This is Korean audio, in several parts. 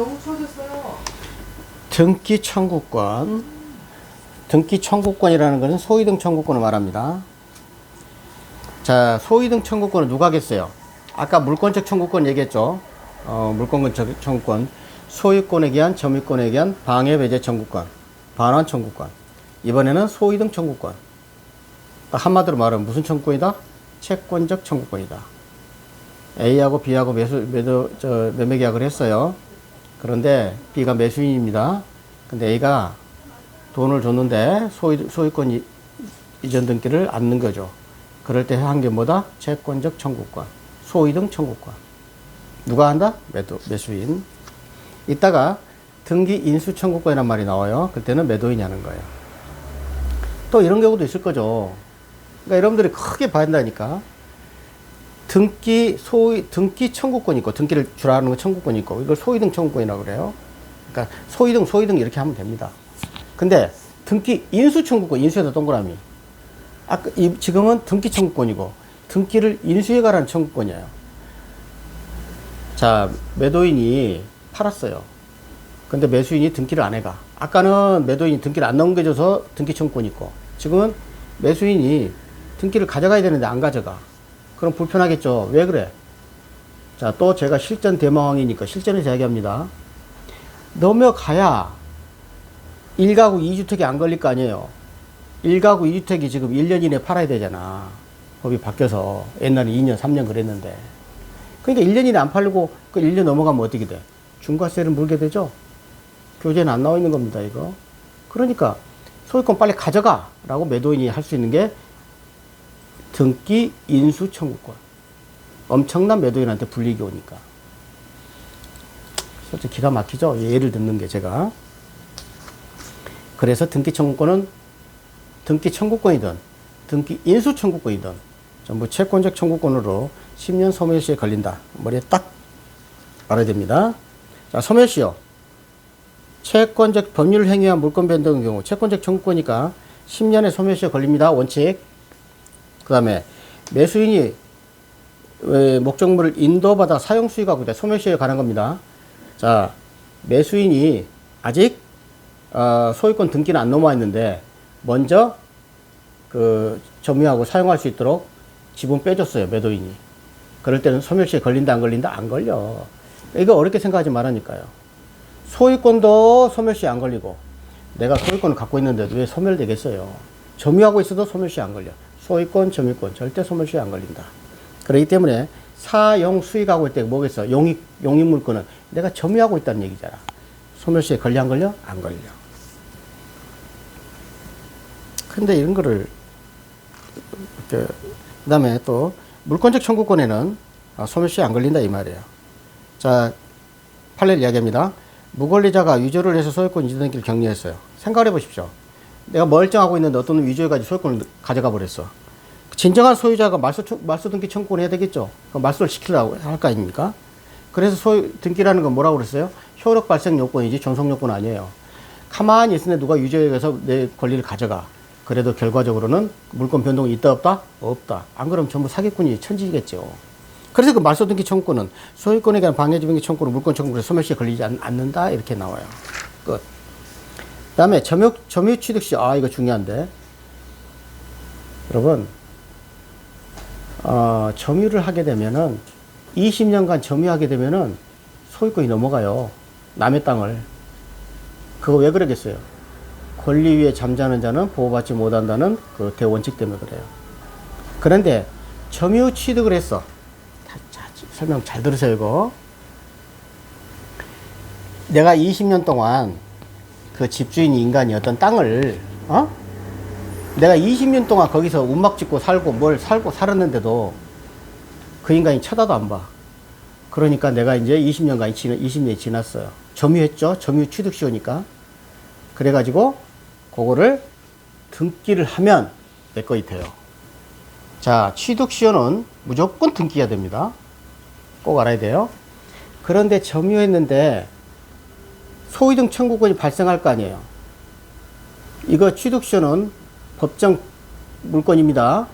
너무 추워졌어요. 등기 청구권. 등기 청구권이라는 것은 소위등 청구권을 말합니다. 자, 소위등 청구권은 누가 하겠어요? 아까 물권적 청구권 얘기했죠. 어, 물권적 청구권. 소유권에 기한, 점유권에 기한 방해 배제 청구권, 반환 청구권. 이번에는 소위등 청구권. 딱 한마디로 말하면 무슨 청구권이다? 채권적 청구권이다. A하고 B하고 매수, 매도, 저, 매매 계약을 했어요. 그런데 B가 매수인입니다. 근데 A가 돈을 줬는데 소유, 소유권 이- 이전 등기를 안 넣은 거죠. 그럴 때 한 게 뭐다? 채권적 청구권, 소유등 청구권. 누가 한다? 매도, 매수인. 이따가 등기 인수 청구권이란 말이 나와요. 그때는 매도인이 하는 거예요. 또 이런 경우도 있을 거죠. 그러니까 여러분들이 크게 봐야 한다니까. 등기 소위 등기 청구권이 있고 등기를 주라는 건 청구권이 있고 이걸 소위등 청구권이라고 그래요. 그러니까 소위등 소위등 이렇게 하면 됩니다. 근데 등기 인수 청구권 인수에다 동그라미. 아까 이 지금은 등기 청구권이고 등기를 인수해 가라는 청구권이에요. 자, 매도인이 팔았어요. 근데 매수인이 등기를 안 해가. 아까는 매도인이 등기를 안 넘겨줘서 등기 청구권이 있고, 지금은 매수인이 등기를 가져가야 되는데 안 가져가. 그럼 불편하겠죠. 왜 그래? 자, 또 제가 실전 대망왕이니까 실전에서 이야기합니다. 넘어가야 1가구 2주택이 안 걸릴 거 아니에요. 1가구 2주택이 지금 1년 이내에 팔아야 되잖아. 법이 바뀌어서. 옛날에 2년, 3년 그랬는데. 그러니까 1년 이내 안 팔고 그 1년 넘어가면 어떻게 돼? 중과세를 물게 되죠? 교재는 안 나와 있는 겁니다, 이거. 그러니까 소유권 빨리 가져가! 라고 매도인이 할 수 있는 게 등기 인수 청구권. 엄청난 매도인한테 불리기 오니까. 솔직히 기가 막히죠? 예를 듣는 게 제가. 그래서 등기 청구권은 등기 청구권이든 등기 인수 청구권이든 전부 채권적 청구권으로 10년 소멸시에 걸린다. 머리에 딱 알아야 됩니다. 자, 소멸시요. 채권적 법률 행위와 물권 변동의 경우 채권적 청구권이니까 10년의 소멸시에 걸립니다. 원칙. 그 다음에 매수인이 에, 목적물을 인도받아 사용 수익하고 있다. 소멸시에 관한 겁니다. 자, 매수인이 아직 어, 소유권 등기는 안 넘어와 있는데 먼저 그 점유하고 사용할 수 있도록 지분 빼줬어요. 매도인이. 그럴 때는 소멸시에 걸린다 안 걸린다 안 걸려. 이거 어렵게 생각하지 말라니까요. 소유권도 소멸시에 안 걸리고 내가 소유권을 갖고 있는데 왜 소멸되겠어요? 점유하고 있어도 소멸시에 안 걸려. 소유권, 점유권 절대 소멸시에 안 걸린다. 그렇기 때문에 사용 수익하고 있을 때 뭐겠어? 용익 용익 물건은 내가 점유하고 있다는 얘기잖아. 소멸시에 걸려 안 걸려? 안 걸려. 근데 이런 거를 그 그다음에 또 물권적 청구권에는 아, 소멸시에 안 걸린다 이 말이에요. 자, 판례를 이야기합니다. 무권리자가 위조를 해서 소유권 이전 등기를 격리했어요. 생각해 보십시오. 내가 멀쩡하고 있는데 어떤 위조해가지고 소유권을 가져가 버렸어. 진정한 소유자가 말소, 청- 말소 등기 청구를 해야 되겠죠. 그 말소를 시키려고 할 거 아닙니까? 그래서 소유 등기라는 건 뭐라고 그랬어요? 효력 발생 요건이지 존속 요건 아니에요. 가만히 있으는데 누가 유죄해서 내 권리를 가져가. 그래도 결과적으로는 물권 변동이 있다 없다? 없다. 안 그러면 전부 사기꾼이 천지겠죠. 그래서 그 말소 등기 청구권은 소유권에 대한 방해 지변기 청구로 물권 청구로 소멸시에 걸리지 않, 않는다 이렇게 나와요. 끝. 그다음에 점유 점유 취득 시 아 이거 중요한데 여러분 어, 점유를 하게 되면은 20년간 점유하게 되면은 소유권이 넘어가요. 남의 땅을. 그거 왜 그러겠어요? 권리 위에 잠자는 자는 보호받지 못한다는 그 대원칙 때문에 그래요. 그런데 점유 취득을 했어. 설명 잘 들으세요, 이거. 내가 20년 동안 그 집주인이 인간이 어떤 땅을, 어? 내가 20년 동안 거기서 운막 짓고 살고 뭘 살고 살았는데도 그 인간이 쳐다도 안 봐. 그러니까 내가 이제 20년간이 지나, 20년이 지났어요. 점유했죠? 점유 취득 시효니까. 그래가지고, 그거를 등기를 하면 내 거이 돼요. 자, 취득 시효는 무조건 등기해야 됩니다. 꼭 알아야 돼요. 그런데 점유했는데 소유등 청구권이 발생할 거 아니에요. 이거 취득 시효는 법정 물건입니다.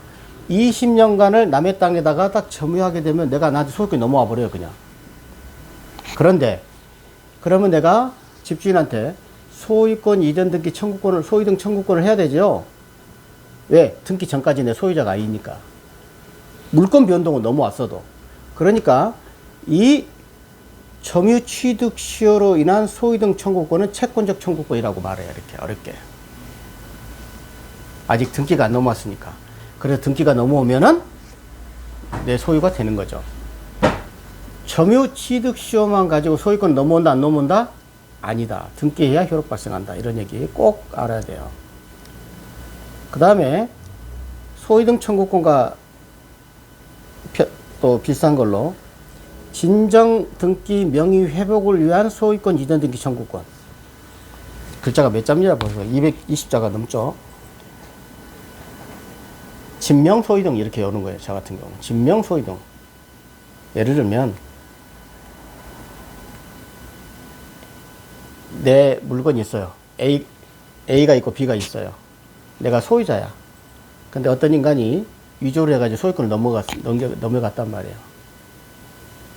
20년간을 남의 땅에다가 딱 점유하게 되면 내가 나한테 소유권이 넘어와 버려요, 그냥. 그런데 그러면 내가 집주인한테 소유권 이전 등기 청구권을 소유등 청구권을 해야 되죠. 왜? 등기 전까지 내 소유자가 아니니까. 물권 변동은 넘어왔어도. 그러니까 이 점유 취득 시효로 인한 소유등 청구권은 채권적 청구권이라고 말해요. 이렇게 어렵게. 아직 등기가 안 넘어왔으니까. 그래서 등기가 넘어오면은 내 소유가 되는 거죠. 점유 취득 시효만 가지고 소유권 넘어온다 안 넘어온다? 아니다. 등기해야 효력 발생한다. 이런 얘기 꼭 알아야 돼요. 그 다음에 소유등 청구권과 펴- 또 비슷한 걸로 진정 등기 명의 회복을 위한 소유권 이전 등기 청구권. 글자가 몇 자입니다. 벌써 220자가 넘죠. 진명 소유등 이렇게 여는 거예요. 저 같은 경우는 진명 소유등. 예를 들면 내 물건이 있어요. A A가 있고 B가 있어요. 내가 소유자야. 근데 어떤 인간이 위조를 해가지고 소유권을 넘어갔 넘겨 넘어갔단 말이에요.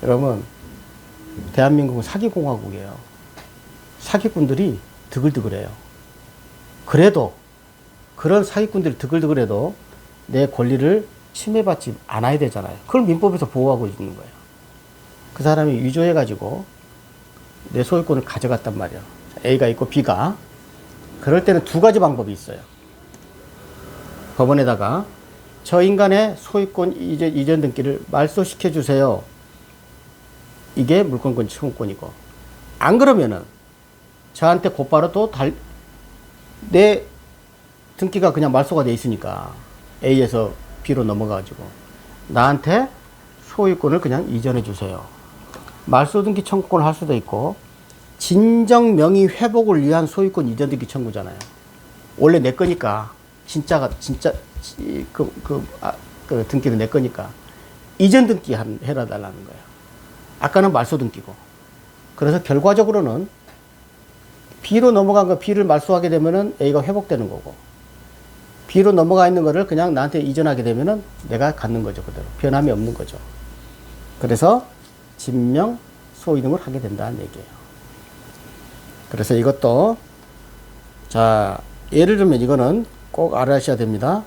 여러분 대한민국은 사기공화국이에요. 사기꾼들이 드글드글해요. 그래도 그런 사기꾼들이 드글드글해도 내 권리를 침해받지 않아야 되잖아요. 그걸 민법에서 보호하고 있는 거예요. 그 사람이 위조해가지고 내 소유권을 가져갔단 말이에요. A가 있고 B가. 그럴 때는 두 가지 방법이 있어요. 법원에다가 저 인간의 소유권 이전, 등기를 말소시켜 주세요. 이게 물권권 청구권이고. 안 그러면은 저한테 곧바로 또 달, 내 등기가 그냥 말소가 돼 있으니까 A에서 B로 넘어가가지고 나한테 소유권을 그냥 이전해 주세요. 말소 등기 청구권을 할 수도 있고 진정 명의 회복을 위한 소유권 이전 등기 청구잖아요. 원래 내 거니까 진짜가 진짜 이- 그, 그, 아, 그 등기는 내 거니까 이전 등기 한, 해라 달라는 거야. 아까는 말소 등기고. 그래서 결과적으로는 B로 넘어간 거 B를 말소하게 되면은 A가 회복되는 거고 B로 넘어가 있는 거를 그냥 나한테 이전하게 되면은 내가 갖는 거죠 그대로 변함이 없는 거죠. 그래서 진명 소이등을 하게 된다는 얘기예요. 그래서 이것도 자 예를 들면 이거는 꼭 알아셔야 됩니다.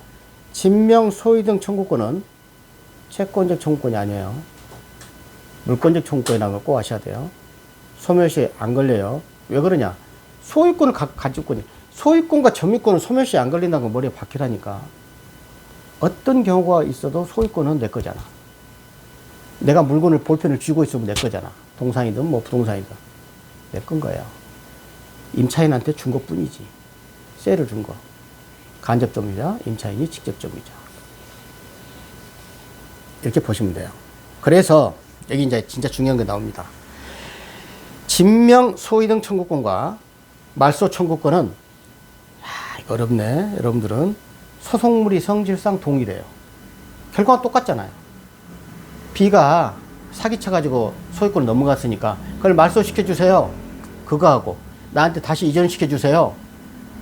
진명 소이등 청구권은 채권적 청구권이 아니에요. 물권적 청구권이라는 걸 꼭 아셔야 돼요. 소멸시 안 걸려요. 왜 그러냐? 소유권을 가, 가지고 있 소유권과 점유권은 소멸시에 안 걸린다는 건 머리에 박히라니까. 어떤 경우가 있어도 소유권은 내 거잖아. 내가 물건을 볼펜을 쥐고 있으면 내 거잖아. 동상이든 뭐 부동산이든. 내 건 거예요. 임차인한테 준 것 뿐이지. 세를 준 거. 간접점유자, 임차인이 직접점유자. 이렇게 보시면 돼요. 그래서 여기 이제 진짜 중요한 게 나옵니다. 진명 소유등 청구권과 말소 청구권은 야, 어렵네. 여러분들은 소송물이 성질상 동일해요. 결과가 똑같잖아요. B가 사기쳐 가지고 소유권 넘어갔으니까 그걸 말소시켜 주세요. 그거 하고 나한테 다시 이전시켜 주세요.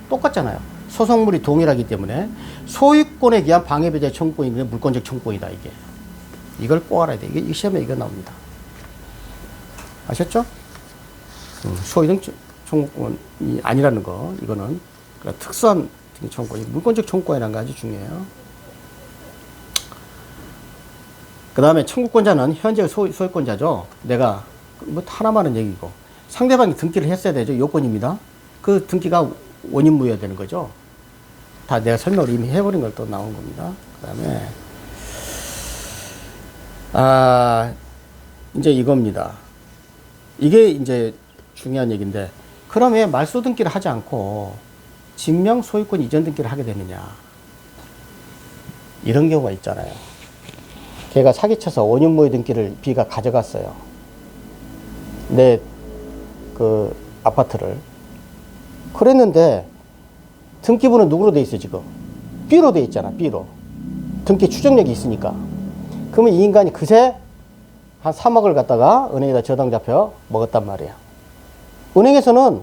똑같잖아요. 소송물이 동일하기 때문에 소유권에 의한 방해배제 청구권이 물권적 청구권이다 이게. 이걸 꼭 알아야 돼. 이게 이 시험에 이거 나옵니다. 아셨죠? 음, 소유등 청구권이 아니라는 거 이거는 그러니까 특수한 청구권이 물권적 청구권이라는 거 아주 중요해요. 그 다음에 청구권자는 현재 소, 소유권자죠. 내가 뭐 하나만 은 얘기고 상대방이 등기를 했어야 되죠. 요건입니다. 그 등기가 원인무효야 되는 거죠. 다 내가 설명을 이미 해버린 걸 또 나온 겁니다. 그 다음에 아 이제 이겁니다. 이게 이제 중요한 얘기인데 그럼 왜 말소 등기를 하지 않고 진명 소유권 이전 등기를 하게 되느냐 이런 경우가 있잖아요. 걔가 사기쳐서 원인무효 등기를 B가 가져갔어요. 내 그 아파트를 그랬는데 등기부는 누구로 돼 있어 지금? B로 돼 있잖아. B로 등기 추정력이 있으니까. 그러면 이 인간이 그새 한 3억을 갖다가 은행에다 저당 잡혀 먹었단 말이야. 은행에서는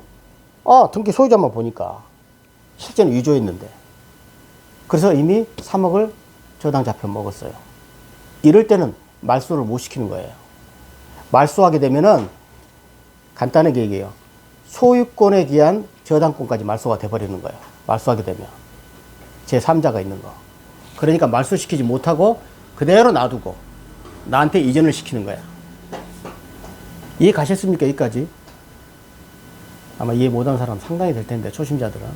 아 등기 소유자만 보니까 실제는 위조했는데 그래서 이미 3억을 저당 잡혀 먹었어요. 이럴 때는 말소를 못 시키는 거예요. 말소하게 되면은 간단하게 얘기해요. 소유권에 기한 저당권까지 말소가 돼버리는 거예요. 말소하게 되면. 제3자가 있는 거. 그러니까 말소시키지 못하고 그대로 놔두고 나한테 이전을 시키는 거야. 이해 가셨습니까? 여기까지? 아마 이해 못한 사람 상당히 될 텐데, 초심자들은.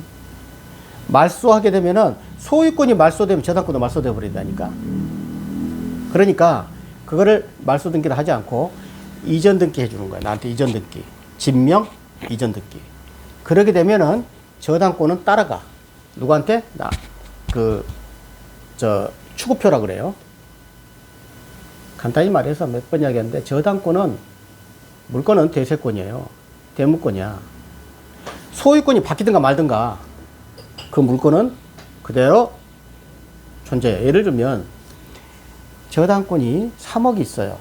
말소하게 되면은 소유권이 말소되면 저당권도 말소돼 버린다니까. 그러니까 그거를 말소 등기를 하지 않고 이전 등기 해주는 거야. 나한테 이전 등기. 진명 이전 등기. 그러게 되면은 저당권은 따라가. 누구한테? 나, 그, 저, 추구표라 그래요. 간단히 말해서 몇 번 이야기했는데 저당권은 물건은 대세권이에요. 대물권이야. 소유권이 바뀌든가 말든가 그 물건은 그대로 존재해요. 예를 들면 저당권이 3억이 있어요.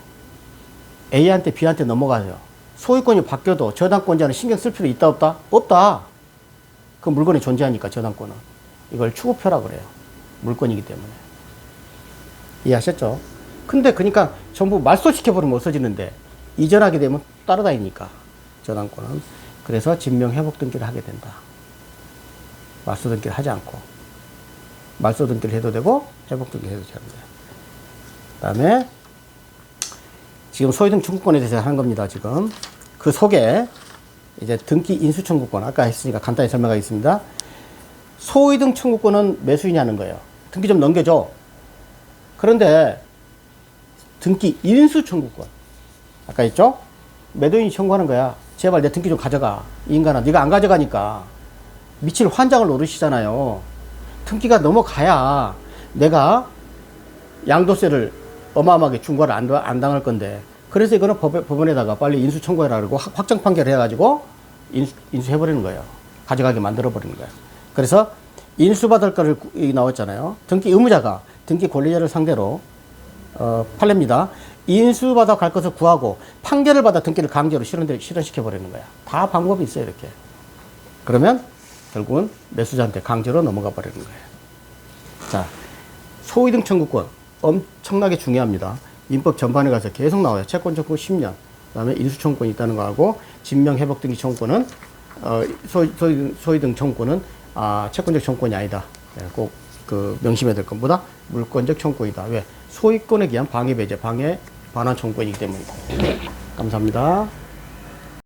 A한테 B한테 넘어가요. 소유권이 바뀌어도 저당권자는 신경 쓸 필요 있다 없다? 없다. 그 물건이 존재하니까 저당권은. 이걸 추구표라 그래요. 물건이기 때문에. 이해하셨죠? 근데 그러니까 전부 말소시켜버리면 없어지는데 이전하게 되면 따라다니니까 저당권은. 그래서 진명 회복 등기를 하게 된다. 말소 등기를 하지 않고 말소 등기를 해도 되고 회복 등기를 해도 되는데. 그다음에 지금 소유등 청구권에 대해서 하는 겁니다. 지금 그 속에 이제 등기 인수 청구권 아까 했으니까 간단히 설명하겠습니다. 소유등 청구권은 매수인이 하는 거예요. 등기 좀 넘겨줘. 그런데 등기 인수 청구권 아까 했죠? 매도인이 청구하는 거야. 제발 내 등기 좀 가져가. 이 인간아, 네가 안 가져가니까 미칠 환장을 노릇이잖아요. 등기가 넘어가야 내가 양도세를 어마어마하게 중과를 안, 안 당할 건데 그래서 이거는 법, 법원에다가 빨리 인수 청구해라 그러고 확- 확정 판결 해가지고 인수, 인수해버리는 거예요. 가져가게 만들어버리는 거예요. 그래서 인수받을 거를 나왔잖아요. 등기 의무자가 등기 권리자를 상대로 어, 판례입니다. 인수받아 갈 것을 구하고 판결을 받아 등기를 강제로 실현, 실현시켜버리는 거야. 다 방법이 있어요, 이렇게. 그러면 결국은 매수자한테 강제로 넘어가 버리는 거예요. 자, 소위등 청구권 엄청나게 중요합니다. 민법 전반에 가서 계속 나와요. 채권 청구 10년. 그다음에 인수 청구권이 있다는 거하고 진명 회복 등기 청구권은 어, 소, 소위등, 소위등 청구권은 아, 채권적 청구권이 아니다. 예, 꼭그 명심해야 될 것보다 물권적 청구권이다. 왜? 소유권에 기한 방해 배제, 방해 반환 청구권이기 때문이다. 감사합니다.